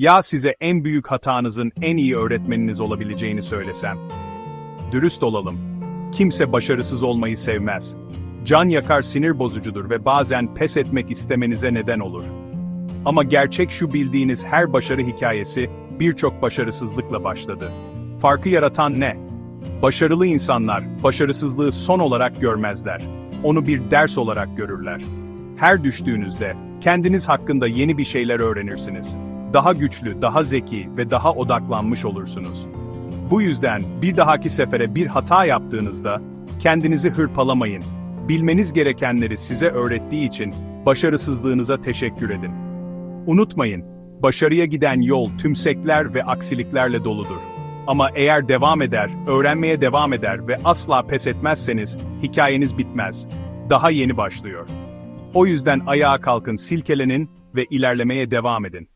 Ya size en büyük hatanızın en iyi öğretmeniniz olabileceğini söylesem? Dürüst olalım. Kimse başarısız olmayı sevmez. Can yakar sinir bozucudur ve bazen pes etmek istemenize neden olur. Ama gerçek şu bildiğiniz her başarı hikayesi birçok başarısızlıkla başladı. Farkı yaratan ne? Başarılı insanlar başarısızlığı son olarak görmezler. Onu bir ders olarak görürler. Her düştüğünüzde kendiniz hakkında yeni bir şeyler öğrenirsiniz. Daha güçlü, daha zeki ve daha odaklanmış olursunuz. Bu yüzden bir dahaki sefere bir hata yaptığınızda kendinizi hırpalamayın. Bilmeniz gerekenleri size öğrettiği için başarısızlığınıza teşekkür edin. Unutmayın, başarıya giden yol tümsekler ve aksiliklerle doludur. Ama eğer devam eder, öğrenmeye devam eder ve asla pes etmezseniz hikayeniz bitmez. Daha yeni başlıyor. O yüzden ayağa kalkın, silkelenin ve ilerlemeye devam edin.